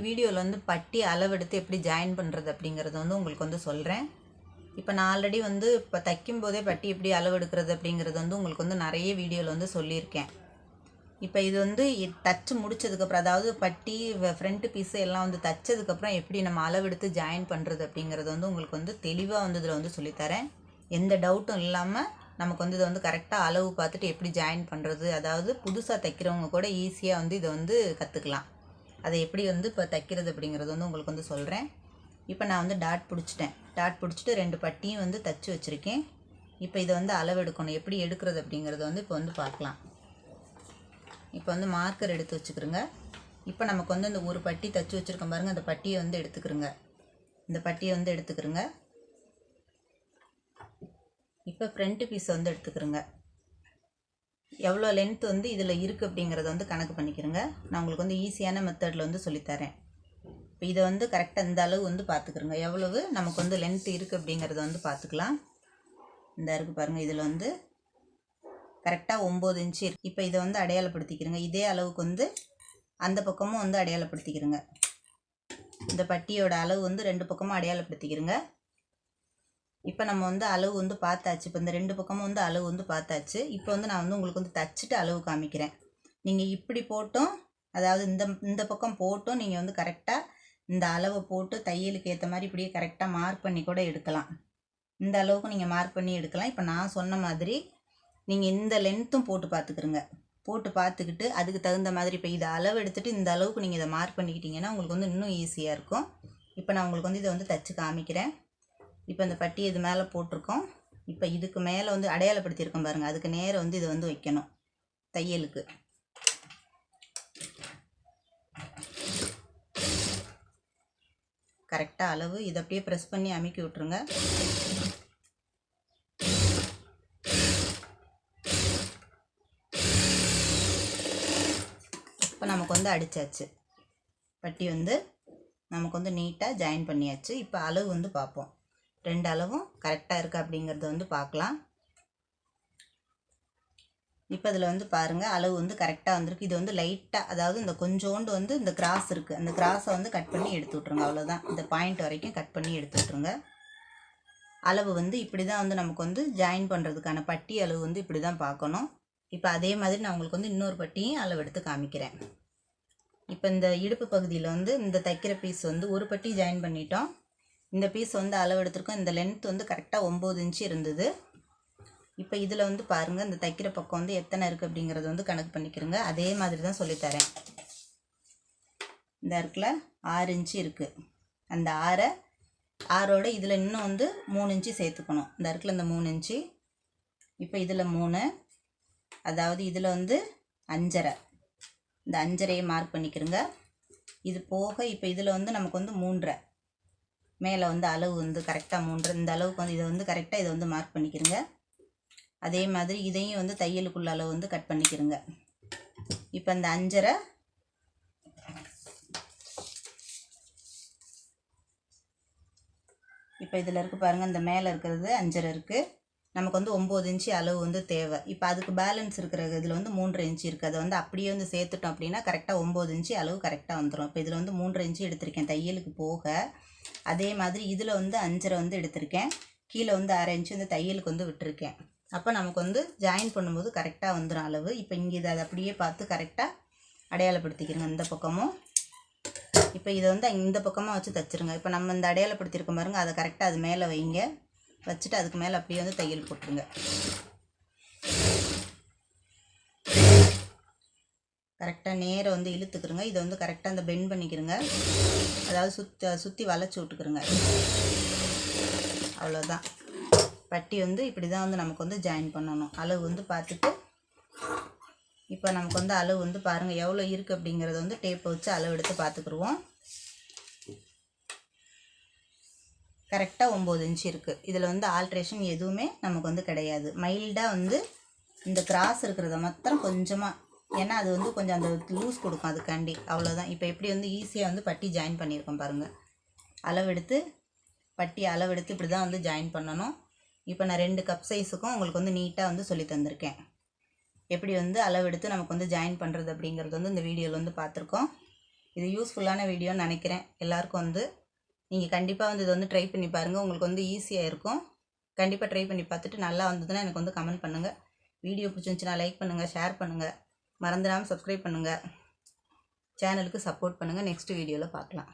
இன்றைக்கி வீடியோவில் வந்து பட்டி அளவெடுத்து எப்படி ஜாயின் பண்ணுறது அப்படிங்கிறத வந்து உங்களுக்கு வந்து சொல்கிறேன் இப்போ நான் ஆல்ரெடி வந்து இப்போ தைக்கும் போதே பட்டி எப்படி அளவெடுக்கிறது அப்படிங்கிறது வந்து உங்களுக்கு வந்து நிறைய வீடியோவில் வந்து சொல்லியிருக்கேன். இப்போ இது வந்து தச்சு முடிச்சதுக்கப்புறம் அதாவது பட்டி ஃப்ரண்ட்டு பீஸு எல்லாம் வந்து தச்சதுக்கப்புறம் எப்படி நம்ம அளவெடுத்து ஜாயின் பண்ணுறது அப்படிங்கிறது வந்து உங்களுக்கு வந்து தெளிவாக வந்து இதில் வந்து சொல்லித்தரேன். எந்த டவுட்டும் இல்லாமல் நமக்கு வந்து இதை வந்து கரெக்டாக அளவு பார்த்துட்டு எப்படி ஜாயின் பண்ணுறது அதாவது புதுசாக தைக்கிறவங்க கூட ஈஸியாக வந்து இதை வந்து கற்றுக்கலாம் அதை எப்படி வந்து இப்போ தைக்கிறது அப்படிங்கிறது வந்து உங்களுக்கு வந்து சொல்கிறேன் இப்போ நான் வந்து டாட் பிடிச்சிட்டேன். டாட் பிடிச்சிட்டு ரெண்டு பட்டியும் வந்து தச்சு வச்சுருக்கேன். இப்போ இதை வந்து அளவெடுக்கணும் எப்படி எடுக்கிறது அப்படிங்கிறத வந்து இப்போ வந்து பார்க்கலாம். இப்போ வந்து மார்க்கர் எடுத்து வச்சுக்கிறோங்க இப்போ நமக்கு வந்து இந்த ஒரு பட்டி தச்சு வச்சுருக்கோம் பாருங்கள் அந்த பட்டியை வந்து எடுத்துக்கிறோங்க இந்த பட்டியை வந்து எடுத்துக்கிறோங்க இப்போ ஃப்ரண்ட்டு பீஸை வந்து எடுத்துக்கிறோங்க எவ்வளோ லென்த் வந்து இதில் இருக்குது அப்படிங்கிறத வந்து கணக்கு பண்ணிக்கிறேங்க. நான் உங்களுக்கு வந்து ஈஸியான மெத்தடில் வந்து சொல்லித்தரேன். இப்போ இதை வந்து கரெக்டாக இந்த அளவு வந்து பார்த்துக்கிறோங்க எவ்வளவு நமக்கு வந்து லென்த் இருக்குது அப்படிங்கிறத வந்து பார்த்துக்கலாம் இந்த இருக்குது பாருங்கள் இதில் வந்து கரெக்டாக ஒம்பது இன்ச்சு இருக்கு. இப்போ இதை வந்து அடையாளப்படுத்திக்கிறோங்க. இதே அளவுக்கு வந்து அந்த பக்கமும் வந்து அடையாளப்படுத்திக்கிறோங்க. இந்த பட்டியோட அளவு வந்து ரெண்டு பக்கமும் அடையாளப்படுத்திக்கிறோங்க. இப்போ நம்ம வந்து அளவு வந்து பார்த்தாச்சு. இப்போ இந்த ரெண்டு பக்கமும் வந்து அளவு வந்து பார்த்தாச்சு. இப்போ வந்து நான் வந்து உங்களுக்கு வந்து தச்சுட்டு அளவு காமிக்கிறேன். நீங்கள் இப்படி போட்டும் அதாவது இந்த இந்த பக்கம் போட்டும் நீங்கள் வந்து கரெக்டாக இந்த அளவை போட்டு தையலுக்கு ஏற்ற மாதிரி இப்படியே கரெக்டாக மார்க் பண்ணி கூட எடுக்கலாம். இந்த அளவுக்கு நீங்கள் மார்க் பண்ணி எடுக்கலாம். இப்போ நான் சொன்ன மாதிரி நீங்கள் இந்த லென்த்தும் போட்டு பார்த்துக்குருங்க. போட்டு பார்த்துக்கிட்டு அதுக்கு தகுந்த மாதிரி இப்போ இதை அளவு எடுத்துகிட்டு இந்த அளவுக்கு நீங்கள் இதை மார்க் பண்ணிக்கிட்டீங்கன்னா உங்களுக்கு வந்து இன்னும் ஈஸியாக இருக்கும். இப்போ நான் உங்களுக்கு வந்து இதை வந்து தச்சு காமிக்கிறேன். இப்போ இந்த பட்டி இது மேலே போட்டிருக்கோம். இப்போ இதுக்கு மேலே வந்து அடையாளப்படுத்தியிருக்கோம் பாருங்கள் அதுக்கு நேரம் வந்து இதை வந்து வைக்கணும். தையலுக்கு. கரெக்டாக அளவு. இதை அப்படியே ப்ரெஸ் பண்ணி அமுக்கி விட்ருங்க இப்போ நமக்கு வந்து அடித்தாச்சு பட்டி வந்து நமக்கு வந்து நீட்டாக ஜாயின் பண்ணியாச்சு. இப்போ அளவு வந்து பார்ப்போம். ரெண்டு அளவும் கரெக்டாக இருக்குது அப்படிங்கிறத வந்து பார்க்கலாம். இப்போ இதில் வந்து பாருங்கள் அளவு வந்து கரெக்டாக வந்திருக்கு. இது வந்து லைட்டாக அதாவது இந்த கொஞ்சோண்டு வந்து இந்த கிராஸ் இருக்குது அந்த கிராஸை வந்து கட் பண்ணி எடுத்து விட்ருங்க அவ்வளோதான் இந்த பாயிண்ட் வரைக்கும் கட் பண்ணி எடுத்து விட்ருங்க அளவு வந்து இப்படி தான் வந்து நமக்கு வந்து ஜாயின் பண்ணுறதுக்கான பட்டி அளவு வந்து இப்படி தான் பார்க்கணும். இப்போ அதே மாதிரி நான் உங்களுக்கு வந்து இன்னொரு பட்டியும் அளவு எடுத்து காமிக்கிறேன். இப்போ இந்த இடுப்பு பகுதியில் வந்து இந்த தைக்கிற பீஸ் வந்து ஒரு பட்டி ஜாயின் பண்ணிட்டோம். இந்த பீஸ் வந்து அளவு எடுத்திருக்கோம். இந்த லென்த் வந்து கரெக்டாக ஒம்பது இன்ச்சு இருந்தது. இப்போ இதில் வந்து பாருங்கள் இந்த தைக்கிற பக்கம் வந்து எத்தனை இருக்குது அப்படிங்கிறத வந்து கணக்கு பண்ணிக்கிறோங்க. அதே மாதிரி தான் சொல்லித்தரேன் இந்த இடத்துல ஆறு இன்ச்சு இருக்குது அந்த ஆறை ஆறோட இதில் இன்னும் வந்து மூணு இன்ச்சு சேர்த்துக்கணும். இந்த இடத்துல இந்த மூணு இன்ச்சு இப்போ இதில் மூணு அதாவது இதில் வந்து அஞ்சரை. இந்த அஞ்சரையை மார்க் பண்ணிக்கிறோங்க. இது போக இப்போ இதில் வந்து நமக்கு வந்து மூன்றரை. மேலே வந்து அளவு வந்து கரெக்டாக மூன்று இந்த அளவுக்கு வந்து இதை வந்து கரெக்டாக இதை வந்து மார்க் பண்ணிக்கிறோங்க அதே மாதிரி இதையும் வந்து தையலுக்குள்ள அளவு வந்து கட் பண்ணிக்கிறோங்க இப்போ இந்த அஞ்சரை இப்போ இதில் இருக்குது பாருங்கள் இந்த மேலே இருக்கிறது அஞ்சரை இருக்குது நமக்கு வந்து ஒம்பது இன்ச்சு அளவு வந்து தேவை. இப்போ அதுக்கு பேலன்ஸ் இருக்கிற இதில் வந்து மூன்று இன்ச்சு இருக்குது அதை வந்து அப்படியே வந்து சேர்த்துட்டோம் அப்படின்னா கரெக்டாக ஒம்பது இன்ச்சு அளவு கரெக்டாக வந்துடும் இப்போ இதில் வந்து மூன்று இன்ச்சு எடுத்திருக்கேன் தையலுக்கு போக. அதே மாதிரி இதில் வந்து அஞ்சரை வந்து எடுத்திருக்கேன். கீழே வந்து அரை இன்ச்சு வந்து தையலுக்கு வந்து விட்டுருக்கேன். அப்போ நமக்கு வந்து ஜாயின் பண்ணும்போது கரெக்டாக வந்துடும் அளவு. இப்போ இங்கே இதை அதை அப்படியே பார்த்து கரெக்டாக அடையாளப்படுத்திக்கிறோங்க இந்த பக்கமும். இப்போ இதை வந்து இந்த பக்கமாக வச்சு தைச்சிருங்க. இப்போ நம்ம இந்த அடையாளப்படுத்தியிருக்க பாருங்க அதை கரெக்டாக அது மேலே வைங்க. வச்சுட்டு அதுக்கு மேலே அப்படியே வந்து தையல் போட்டுருங்க. கரெக்டாக நேரம் வந்து இழுத்துக்கிறோங்க இதை வந்து கரெக்டாக அந்த பெண்ட் பண்ணிக்கிறோங்க அதாவது சுற்றி சுற்றி வளைச்சி விட்டுக்கிறோங்க அவ்வளோதான் பட்டி வந்து இப்படி தான் வந்து நமக்கு வந்து ஜாயின் பண்ணணும். அளவு வந்து பார்த்துட்டு இப்போ நமக்கு வந்து அளவு வந்து பாருங்கள் எவ்வளோ இருக்குது அப்படிங்கிறத வந்து டேப்பை வச்சு அளவு எடுத்து பார்த்துக்குருவோம். கரெக்டாக ஒம்பது இன்ச்சு இருக்குது இதில் வந்து ஆல்ட்ரேஷன் எதுவுமே நமக்கு வந்து கிடையாது. மைல்டாக வந்து இந்த கிராஸ் இருக்கிறத மாத்திரம் கொஞ்சமாக ஏன்னா அது வந்து கொஞ்சம் அந்த லூஸ் கொடுக்கும் அதுக்காண்டி. அவ்வளோதான் இப்போ எப்படி வந்து ஈஸியாக வந்து பட்டி ஜாயின் பண்ணியிருக்கோம் பாருங்கள் அளவெடுத்து பட்டி அளவெடுத்து இப்படி தான் வந்து ஜாயின் பண்ணணும். இப்போ நான் ரெண்டு கப் சைஸுக்கும் உங்களுக்கு வந்து நீட்டாக வந்து சொல்லி தந்திருக்கேன். எப்படி வந்து அளவெடுத்து நமக்கு வந்து ஜாயின் பண்ணுறது அப்படிங்கிறது வந்து இந்த வீடியோவில் வந்து பார்த்துருக்கோம். இது யூஸ்ஃபுல்லான வீடியோன்னு நினைக்கிறேன். எல்லாருக்கும் வந்து நீங்கள் கண்டிப்பாக வந்து இதை வந்து ட்ரை பண்ணி பாருங்கள் உங்களுக்கு வந்து ஈஸியாக இருக்கும். கண்டிப்பாக ட்ரை பண்ணி பார்த்துட்டு நல்லா வந்ததுன்னா எனக்கு வந்து கமெண்ட் பண்ணுங்கள் வீடியோ பிடிச்சிருந்துச்சுன்னா லைக் பண்ணுங்கள் ஷேர் பண்ணுங்கள் மறந்துடாமல் சப்ஸ்கிரைப் பண்ணுங்கள் சேனலுக்கு சப்போர்ட் பண்ணுங்கள் நெக்ஸ்ட் வீடியோவில் பார்க்கலாம்.